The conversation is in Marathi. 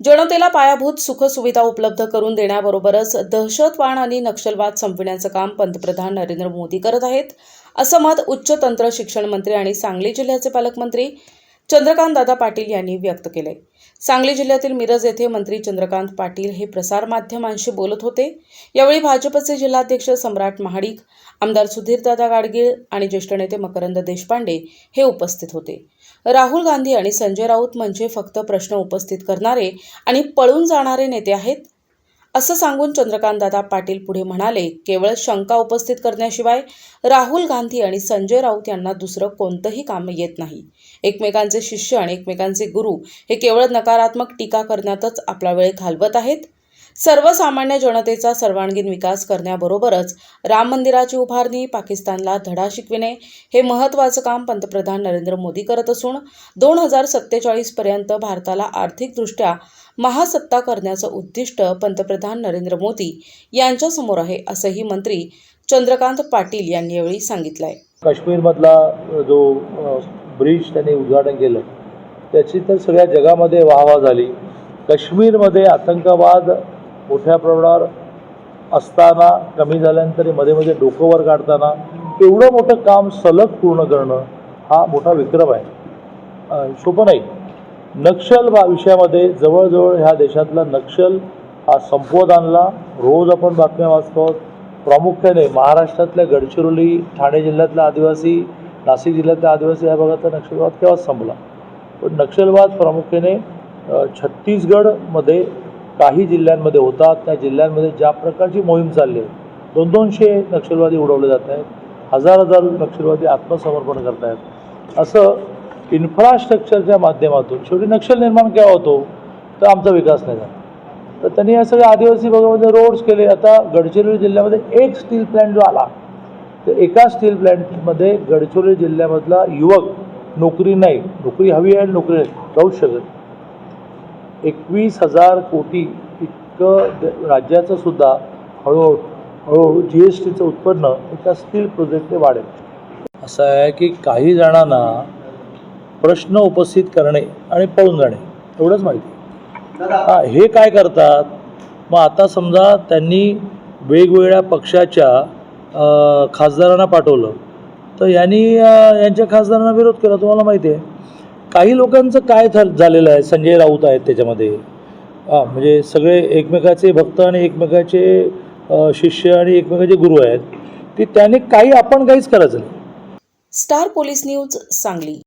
जनतेला पायाभूत सुखसुविधा उपलब्ध करून देण्याबरोबरच दहशतवाद आणि नक्षलवाद संपविण्याचं काम पंतप्रधान नरेंद्र मोदी करत आहेत. असं मत उच्च तंत्र शिक्षण मंत्री आणि सांगली जिल्ह्याचे पालकमंत्री चंद्रकांत दादा पाटील यांनी व्यक्त केले सांगली जिल्ह्यातील मिरज येथे मंत्री चंद्रकांत पाटील हे प्रसारमाध्यमांशी बोलत होते. यावेळी भाजपचे जिल्हाध्यक्ष सम्राट महाडिक आमदार सुधीरदादा गाडगीळ आणि ज्येष्ठ नेते मकरंद देशपांडे हे उपस्थित होते. राहुल गांधी आणि संजय राऊत म्हणजे फक्त प्रश्न उपस्थित करणारे आणि पळून जाणारे नेते आहेत? असं सांगून चंद्रकांतदादा पाटील पुढे म्हणाले केवळ शंका उपस्थित करण्याशिवाय राहुल गांधी आणि संजय राऊत यांना दुसरं कोणतंही काम येत नाही. एकमेकांचे शिष्य आणि एकमेकांचे गुरु हे केवळ नकारात्मक टीका करण्यातच आपला वेळ घालवत आहेत. सर्वसामान्य जनतेचा सर्वांगीण विकास करण्याबरोबरच राम मंदिराची उभारणी पाकिस्तानला धडा शिकविणे हे महत्त्वाचं काम पंतप्रधान नरेंद्र मोदी करत असून दोन हजार सत्तेचाळीसपर्यंत भारताला आर्थिकदृष्ट्या महासत्ता करण्याचं उद्दिष्ट पंतप्रधान नरेंद्र मोदी यांच्यासमोर आहे असंही मंत्री चंद्रकांत पाटील यांनी यावेळी सांगितलं आहे काश्मीरमधला जो ब्रिज त्यांनी उद्घाटन केलं त्याची तर सगळ्या जगामध्ये वाहवा झाली. काश्मीरमध्ये आतंकवाद मोठ्या प्रमाणावर असताना कमी झाल्यानंतरमध्ये मध्ये डोकं वर काढताना एवढं मोठं काम सलग पूर्ण करणं हा मोठा विक्रम आहे अ, नाही नक्षल विषयामध्ये जवळजवळ ह्या देशातला नक्षल हा संपवत आणला रोज आपण बातम्या वाचतो आहोत. प्रामुख्याने महाराष्ट्रातल्या गडचिरोली ठाणे जिल्ह्यातला आदिवासी नाशिक जिल्ह्यातल्या आदिवासी या भागातला नक्षलवाद केव्हाच संपला पण नक्षलवाद प्रामुख्याने छत्तीसगडमध्ये काही जिल्ह्यांमध्ये होतात त्या जिल्ह्यांमध्ये ज्या प्रकारची मोहीम चालली आहे दोन दोनशे नक्षलवादी उडवले जात आहेत हजार हजार नक्षलवादी आत्मसमर्पण करत आहेत. असं इन्फ्रास्ट्रक्चरच्या माध्यमातून शेवटी नक्षल निर्माण केव्हा होतो तर आमचा विकास नाही झाला. तर त्यांनी या सगळ्या आदिवासी भागामध्ये रोड्स केले. आता गडचिरोली जिल्ह्यामध्ये एक स्टील प्लॅन्ट जो आला तर एका स्टील प्लॅन्टमध्ये गडचिरोली जिल्ह्यामधला युवक नोकरी नाही नोकरी हवी आहे नोकरी नाही राहूच शकत एकवीस हजार कोटी इतकं राज्याचं सुद्धा हळूहळू हळूहळू जी एस टीचं उत्पन्न एका स्टील प्रोजेक्टने वाढेल. असं आहे की काही जणांना प्रश्न उपस्थित करणे आणि पळून जाणे एवढंच माहिती. हा हे काय करतात? मग आता समजा त्यांनी वेगवेगळ्या पक्षाच्या खासदारांना पाठवलं. तर यांनी यांच्या खासदारांना विरोध केला तुम्हाला माहिती आहे. काही लोकांचं काय झालेलं आहे? संजय राऊत आहेत त्याच्यामध्ये. म्हणजे सगळे एकमेकाचे भक्त आणि एकमेकाचे शिष्य आणि एकमेकाचे गुरु आहेत. ते त्याने काही आपण काहीच करायचं नाही. Star police news Sangli.